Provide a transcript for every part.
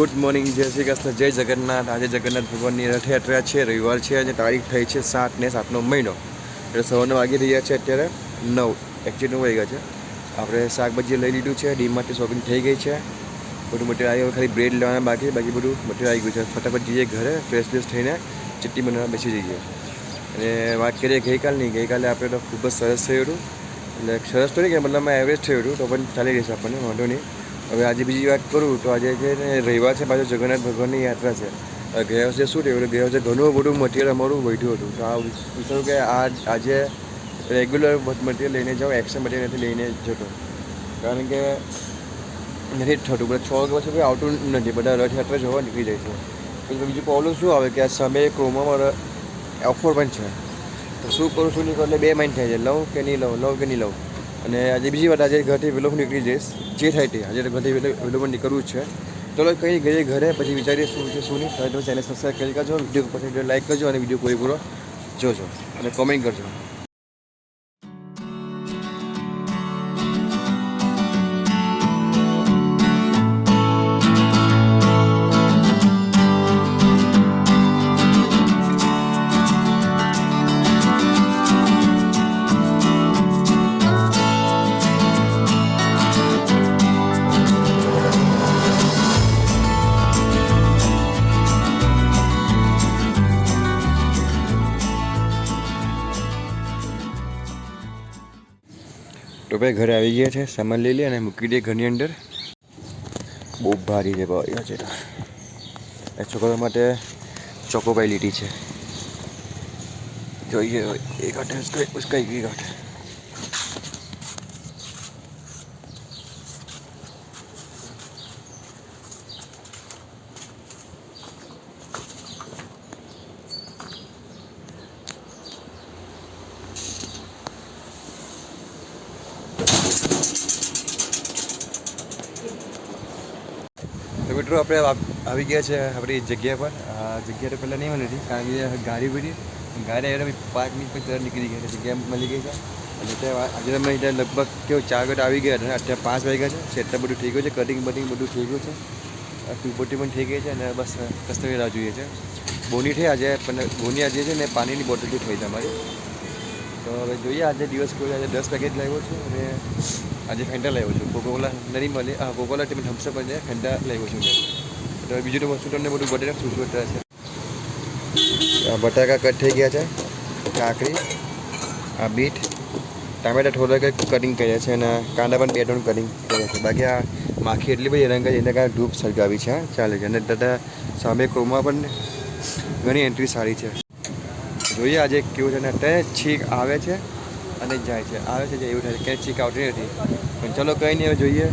Good morning, જય શ્રી કૃષ્ણ, જય જગન્નાથ. આજે જગન્નાથ ભગવાનની રથયાત્રા છે, રવિવાર છે અને તારીખ થઈ છે સાત ને સાતનો મહિનો. એટલે સવારના વાગી રહ્યા છે અત્યારે નવ. એકચ્યુઅલી નવ વાગ્યા છે. આપણે શાકભાજી લઈ લીધું છે ડીમાર્ટની શોપિંગ થઈ ગઈ છે. બધું મટીરિયલ આવી ખાલી બ્રેડ લેવાના બાકી બાકી બધું મટીરિયલ આવી ગયું છે. ફટાફટ જઈએ ઘરે ફ્રેશ ફ્રેશ થઈને ચટણી બનાવવા બેસી જઈએ. અને વાત કરીએ ગઈકાલની, ગઈકાલે આપણે તો ખૂબ જ સરસ થયું હતું. એટલે સરસ તો નહીં કે મતલબમાં એવરેજ થયું હતું, તો પણ ચાલી રહેશે આપણને, વાંધો નહીં. હવે આજે બીજી વાત કરું તો આજે છે ને રવિવાર છે પાછો જગન્નાથ ભગવાનની યાત્રા છે. ગયા વર્ષે શું થયું? ગયા વર્ષે ઘણું બધું મટીરિયલ અમારું વધ્યું હતું. તો આ વિચારું કે આ આજે રેગ્યુલર મટીરિયલ લઈને જાઉં એક્સ્ટ્રા મટીરિયલ નથી લઈને જતો. કારણ કે નથી થતું. બધા છ વાગ્યા પછી આવતું નથી. બધા રથયાત્રા જોવા નીકળી જાય છે. પછી બીજું પ્રોબ્લેમ શું આવે? કે આ સમયે ક્રોમામાં ઓફર પણ છે. તો શું કરું, શું નહીં કરું? એટલે બે માઇન્ડ થાય છે. લઉં કે નહીં લઉં? લઉં કે નહીં લઉં? અને આજે બીજી વાત આજે ઘરથી વહેલો નીકળી જઈશ. જે થાય તે. આજે તો ઘરથી વહેલો નીકળવું જ છે. ચલો કંઈ ગઈએ ઘરે પછી વિચારીએ શું છે, શું નહીં. તમે ચેનલ સબસ્ક્રાઈબ કરી કરજો વીડિયો પછી લાઈક કરજો અને વીડિયો પૂરો જોજો અને કોમેન્ટ કરજો. ભાઈ ઘરે આવી ગયા છે, સામાન લઈ લે અને મૂકી દે ઘરની અંદર. બહુ ભારી છે ભાઈ છે એ છોકરા માટે ચોકોપાઈ લીધી છે. જોઈએ એક હાથે કઈ ઉસકાઈ ગઈ હાથે મિત્રો આપણે આવી ગયા છે આપણી જગ્યા પર. જગ્યા તો પહેલાં નહીં મળી હતી, કારણ કે ગાડી બધી ગાડી આવ્યા પાંચ મિનિટ પછી તરત નીકળી ગયા જગ્યા મળી ગઈ છે. અને ત્યાં આજે અમે ત્યાં લગભગ કેવું ચાર વાગે આવી ગયા હતા, અત્યારે પાંચ વાગ્યા છે સેટઅપ બધું થઈ ગયું છે કટિંગ બટિંગ બધું થઈ ગયું છે. ટ્યુબોટી પણ થઈ ગઈ છે અને બસ કસ્ટમર રાહ જોઈએ છે. બોની થઈ આજે, પણ બોની આજે છે ને પાણીની બોટલ બી થઈ છે તો હવે જોઈએ આજે દિવસ કોઈ આજે દસ પેકેટ લાવ્યો છું અને આજે ફેન્ટા લાવ્યો છું. કોકોલા નહીં મળે હા કોકોલા ટીમ થમ્સઅપ અને ફેન્ટા લાવ્યો છું તો બીજું તો વસ્તુ તમને બધું બટેટા શું શું છે. બટાકા કટ થઈ ગયા છે, કાકડી, આ બીટ, ટામેટા થોડાક કટિંગ કર્યા છે અને કાંદા પણ બે ત્રણ કટિંગ કર્યા છે. બાકી આ માખી એટલી બધી રંગ એના કારણે ધૂપ સળગાવી છે ચાલે છે. અને દાદા સામે ક્રોમાં પણ ઘણી એન્ટ્રી સારી છે. જોઈએ આજે કેવું છે ને અત્યારે છીક આવે છે અને જાય છે. આવે છે જે એવું થાય ક્યાંય છીક આવતી નથી. પણ ચલો કંઈ નહીં, હવે જોઈએ.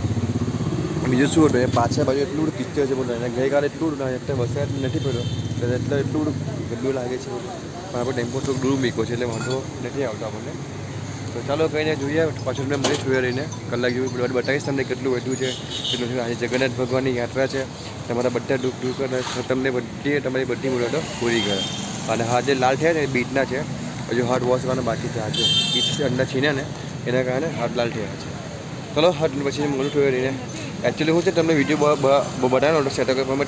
બીજું શું હતું? એ પાછળ બાજુ એટલું બધું છે બોલો. અને ગઈકાલે એટલું એટલે વરસાદ નથી પડ્યો. એટલે એટલે બધું ગંદુ લાગે છે. પણ આપણે ટેમ્પો થોડુંક દૂર મૂક્યો છે એટલે વાંધો નથી આવતો આપણને. તો ચાલો કંઈ નહીં, જોઈએ. પાછું મેં મળી જોઈએ રહીને કલાક જેવું બધું બતાવીશ તમને કેટલું વધ્યું છે. કેટલું આજે જગન્નાથ ભગવાનની યાત્રા છે. તમારા બધા દુઃખ દૂર અને તમને બધી, તમારી બધી મુલાકાતો પૂરી કરે અને હા, જે લાલ થયા ને બીટના છે. હજુ હાર્ટ વોશ કરવાનું બાકી છે આજે. બીટ અંડા છીને ને, એના કારણે હાથ લાલ થયા છે. ચલો હાથ પછી મોડું થયું રહીને એકચ્યુઅલી હું છે, તમને વીડિયો બનાવ્યો હતો સેટઅપ પણ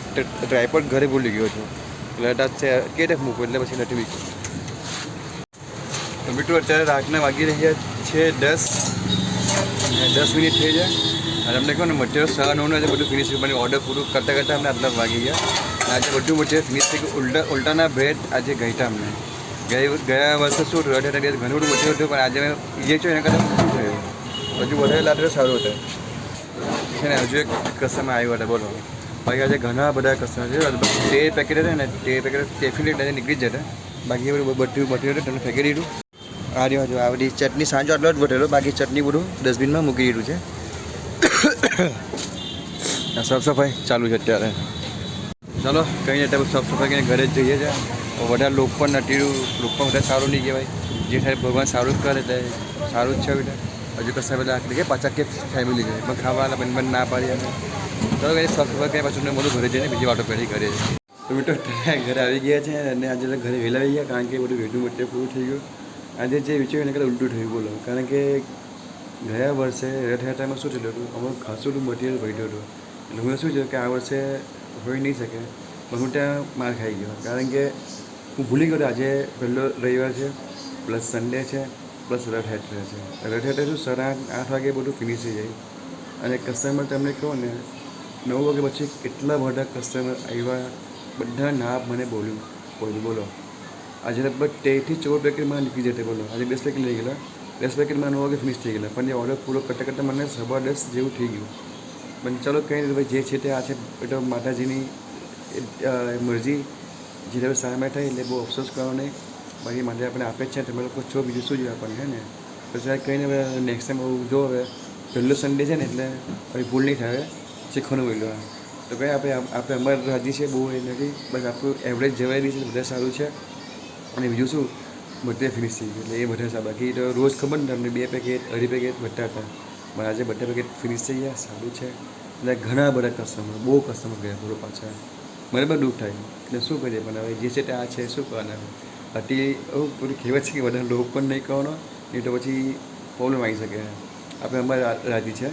ટ્રાયપોડ ઘરે ભૂલી ગયો છું. એટલે અટાચ છે, કે ટેક મૂકું એટલે પછી નથી મૂક્યું. મિત્રો, અત્યારે રાતના વાગી રહ્યા છે દસ. દસ મિનિટ થઈ જાય. અને અમને કહો ને મટીરિયલ આજે બધું ફિનિશ મને ઓર્ડર પૂરું કરતાં કરતાં અમને આટલા વાગી ગયા. આજે બધું મટીરિયલ મીન્સ કે ઉલટા, ઉલટાના ભેદ આજે ગઈતા અમને. ગયા ગયા વર્ષે શું થયું? અઢાર દિવસ ઘણું બધું મટીરિયલ હતું પણ આજે મેં એ છું એના કરતાં શું થયું? હજુ વધારે લાગે સારું હતું. છે ને, હજુ એક કસ્ટમર આવ્યો હતા, બોલો. બાકી આજે ઘણા બધા કસ્ટમર છે. તે પેકેટ હતા ને, તે પેકેટ ડેફિનેટ નીકળી જ જતા. બાકી બધું બધું હતું તમને ફેંકી દીધું. આ રહ્યો હજુ આ બધી ચટણી સાંજો આટલો જ વધેલો બાકી ચટણી બધું ડસ્ટબિનમાં મૂકી દીધું છે. સાફ સફાઈ ચાલુ છે અત્યારે. ચાલો, કંઈ નહીં સાફ સફાઈ કરીને ઘરે જ જઈએ છે. વધારે લોક પણ નથી, લોક પણ વધારે સારું નહીં કહેવાય. જે થાય ભગવાન સારું જ કરે એટલે સારું જ છે બેટા. હજુ કશા બધા કે પાછા કે ફેમિલી છે પણ ખાવાના બંધ બંધ ના પાડી અમે ચાલો, કંઈ સાફ સફાઈ કરીને પાછું બધું ઘરે જઈને બીજી વાતો કરી ઘરે તો મિત્રો ઘરે આવી ગયા છે અને આજે ઘરે વહેલા આવી ગયા, કારણ કે બધું વેઢું મટે પૂરું થઈ ગયું. આજે જે વિચાર્યું એને કરતાં ઉલટું થયું, બોલો. કારણ કે ગયા વર્ષે, રથયાત્રામાં શું થયેલું હતું? અમારું ખાસું બધું મટીરિયલ ભર્યું હતું. એટલે હું શું છે કે આ વર્ષે હોઈ નહીં શકે પણ હું ત્યાં માર ખાઈ ગયો કારણ કે હું ભૂલી ગયો આજે પહેલો રવિવાર છે પ્લસ સન્ડે છે પ્લસ રથયાત્રા છે રથયાત્રા શું સર આઠ વાગે બધું ફિનિશ થઈ જાય અને કસ્ટમર તમને કહો ને નવ વાગે પછી કેટલા બધા કસ્ટમર આવ્યા બધા ના મને બોલ્યું બોલ્યું બોલો આજે લગભગ તેરથી ચૌદ પેકેટમાં નીકળી જતે બોલો આજે દસ પેકેટ લઈ ગયેલા દસ પેકેટમાં નવ વાગે ફિનિશ થઈ ગયેલા પણ એ ઓર્ડર પૂરો કરતાં કરતાં મને સવા દસ જેવું થઈ ગયું પણ ચાલો કંઈ નહીં ભાઈ જે છે તે આ છે એ તો માતાજીની મરજી જે હવે સારા થાય એટલે બહુ અફસોસ કરવાનો નહીં. બાકી માટે આપણે આપે જ છે, તમે લોકો છો, બીજું શું જોઈએ આપણને, હે ને? પછી કંઈ નહીં નેક્સ્ટ ટાઈમ જો હવે, પહેલો સન્ડે છે ને એટલે હવે ભૂલ નહીં થાય શીખવાનું મળ્યું તો કંઈ આપણે આપણે અમારે રાજી છે બહુ એ નથી, બસ આપણું એવરેજ જવાયેલી છે, બધા સારું છે. અને બીજું શું? બધે ફિનિશ થઈ ગયું, એટલે એ બધા સારા. બાકી તો રોજ ખબર ને તમને બે પેકેટ અઢી પેકેટ બધા હતા પણ આજે બધા પેકેટ ફિનિશ થઈ ગયા, સારું છે. એટલે ઘણા બધા કસ્ટમર બહુ કસ્ટમર ગયા પૂરો પાછા મને પણ દુઃખ થાય. એટલે શું કરીએ? પણ હવે જે છે તે આ છે, શું કરવાના? હતી એવું પૂરી કહેવત છે કે બધા લોક પણ નહીં કરવાનો, નહીં તો પછી પ્રોબ્લેમ આવી શકે. આપણે અમારે રાજી છે.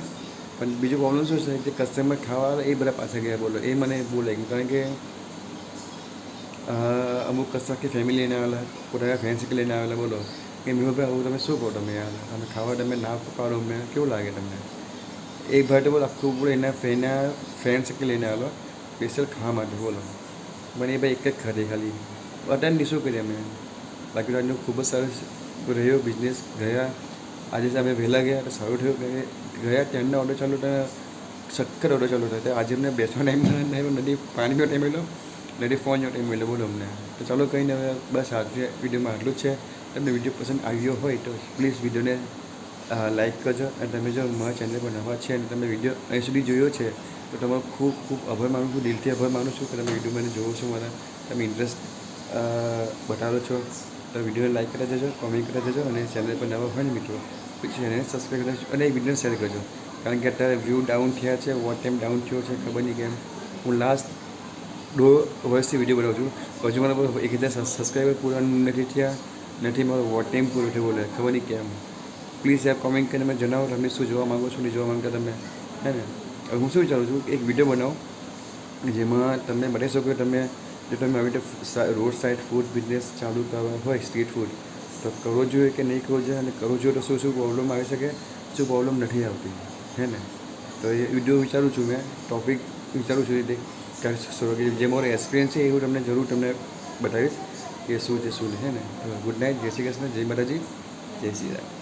પણ બીજું પ્રોબ્લેમ શું છે જે કસ્ટમર ખાવા એ બધા પાછા ગયા, બોલો. એ મને બહુ લાગ્યું. કારણ કે અમુક કસ્ટમર કે ફેમિલી લઈને આવેલા, પોતાના ફ્રેન્ડ્સ લઈને આવેલા, બોલો. કે મેહુભાઈ આવું તમે શું કહો તમે યાર? તમે ખાવા તમે ના પાડો મેં કેવું લાગે તમને? એક ભાઈ બોલ, આખું બોલો એના એના ફ્રેન્ડ સર્કલ લઈને આવ્યો સ્પેશિયલ ખાવા માટે બોલો. પણ એ ભાઈ એક જ ખાધી ખાલી. અટેન્ડ શું કરીએ અમે? બાકી તો ખૂબ જ સરસ રહ્યો બિઝનેસ ગયા. આજે અમે વહેલા ગયા તો સારું થયું. ગયા ત્યાંના ઓર્ડર ચાલુ તો સક્કર ઓર્ડર ચાલુ થયો. આજે અમને બેસવા ટાઈમ ટાઈમ નથી પાણીનો ટાઈમ મળ્યો. નથી ફોનનો ટાઈમ મળ્યો. બોલો અમને. તો ચાલો કંઈ નહીં, હવે બસ આજે વિડીયોમાં આટલું જ છે. તમને વીડિયો પસંદ આવ્યો હોય તો પ્લીઝ વિડીયોને લાઈક કરજો અને તમે જો મારા ચેનલ પર નવા છે અને તમે વીડિયો અહીં સુધી જોયો છે, તો તમારો ખૂબ ખૂબ આભાર માનું છું, દિલથી આભાર માનું છું કે તમે વીડિયો મને જોવો છો મારા તમે ઇન્ટરેસ્ટ બતાવો છો. તો વિડીયોને લાઈક કરી દેજો કોમેન્ટ કરી દેજો અને ચેનલ પર નવા હોય ને મિત્રો ચેનલને સબસ્ક્રાઈબ કરી અને વિડીયોને શેર કરજો. કારણ કે અત્યારે વ્યૂ ડાઉન થયા છે વોટ ટાઈમ ડાઉન થયો છે, ખબર નહીં કેમ. હું લાસ્ટ દોઢ વર્ષથી વીડિયો બનાવું છું. હજુ મારા એક હજાર સબસ્ક્રાઈબર પૂરા નથી થયા. નથી મારો વોટ ટાઈમ પૂરો થયો બોલે, ખબર નહીં કેમ. પ્લીઝ યાર કોમેન્ટ કરીને મને જણાવો તમે શું જોવા માગો છો, નહીં જોવા માંગતા તમે. હે ને? હવે હું શું વિચારું છું, એક વીડિયો બનાવો, જેમાં તમે બતાવી શકો કે તમે, જો તમે આવી રીતે રોડ સાઈડ ફૂડ બિઝનેસ ચાલુ કરવા હોય સ્ટ્રીટ ફૂડ તો કરવો જોઈએ કે નહીં કરવો જોઈએ? અને કરવો જોઈએ તો શું શું પ્રોબ્લેમ આવી શકે? શું પ્રોબ્લેમ નથી આવતી? હે ને? તો એ વીડિયો વિચારું છું મેં ટોપિક વિચારું છું રીતે. કે જે મારો એક્સપિરિયન્સ છે એ હું તમને જરૂર તમને બતાવીશ. કે શું છે શું નહીં ને ગુડ નાઇટ જય શ્રી કૃષ્ણ જય માતાજી જય શ્રી રામ